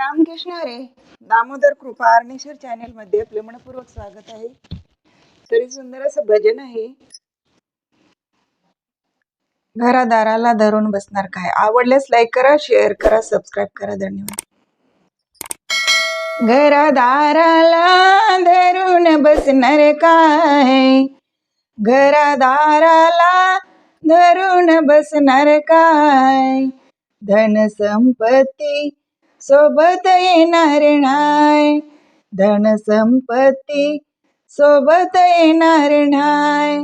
रामकृष्ण अरे दामोदर कृपा आर्नेश्वर चॅनेल मध्ये आपले मनपूर्वक स्वागत आहे. तरी सुंदर असं भजन आहे. घरादाराला धरून बसणार काय? आवडल्यास लाईक करा शेअर करा सबस्क्राईब करा. धन्यवाद. घरादाराला धरून बसणार काय? घरादाराला धरून बसणार काय? धन संपत्ती सोबत येणार नाय. धन संपत्ती सोबत येणार नाय.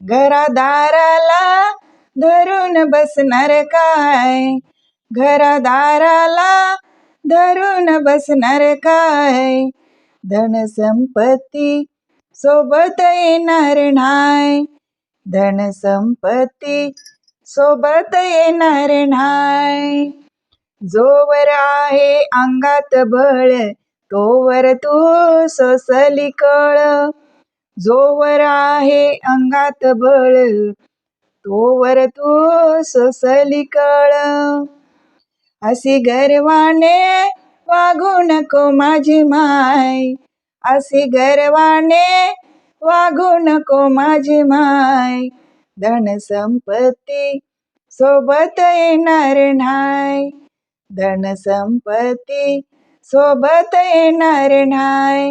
घरादाराला धरून बसणार काय? घरादाराला धरून बसणार काय? धन संपत्ती सोबत येणार नाय. धन संपत्ती सोबत येणार नाय. जोवर आहे अंगात बळ तोवर तू सोसली कळ. जोवर आहे अंगात बळ तोवर तू सोसली कळ. अशी गर्वाने वागू नको माझी माय अशी गर्वाने वागू नको माझी माय. धन संपत्ती सोबत येणार नाय धन संपत्ती सोबत येणार नाय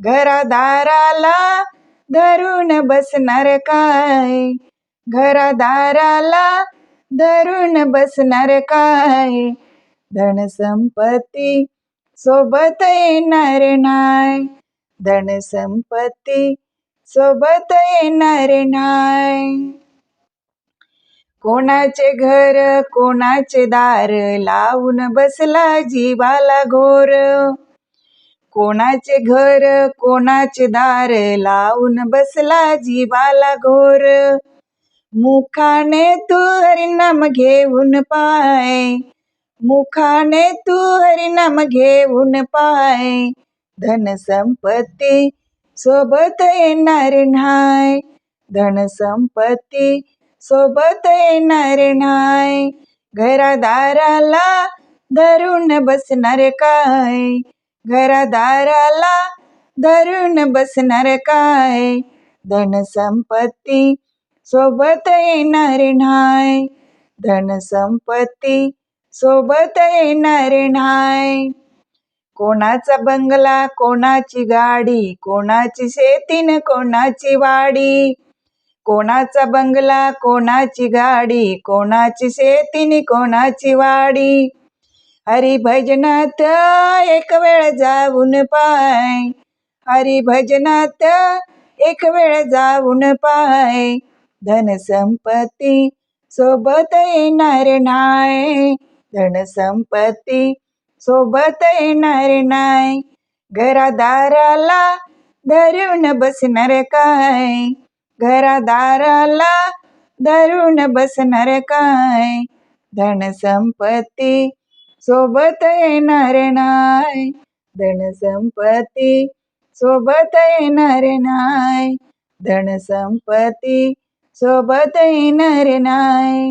घरादाराला धरून बसणार काय? घरादाराला धरून बसणार काय? धन संपत्ती सोबत येणार नाय धन संपत्ती सोबत येणार नाय कोणाचे घर कोणाचे दार लावून बसला जीवाला घोर. कोणाचे घर कोणाचे दार लावून बसला जीवाला घोर. मुखाने तू हरिनाम घेऊन पाय. मुखाने तू हरिनाम घेऊन पाय. धन संपत्ती सोबत येणार नाही. धन संपत्ती सोबत येणार नाय घरादाराला धरून बसणार काय? घरादाराला धरून बसणार काय? धन संपत्ती सोबत येणार नाय धन संपत्ती सोबत येणार नाय कोणाचा बंगला कोणाची गाडी कोणाची शेतीन कोणाची वाडी? कोणाचा बंगला कोणाची गाडी कोणाची शेतीनी कोणाची वाडी? हरिभजनात एक वेळ जाऊन पाय. हरिभजनात एक वेळ जाऊन पाय. धन संपत्ती सोबत येणार नाय. धन संपत्ती सोबत येणार नाय. घरादाराला धरून बसणार काय? घरादाराला धरून बसणार काय? धन संपत्ती सोबत येणार नाय धन संपत्ती सोबत येणार नाय धन संपत्ती सोबत येणार नाय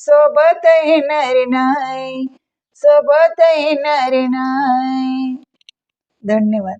सोबत येणार नाय सोबत येणार नाय धन्यवाद.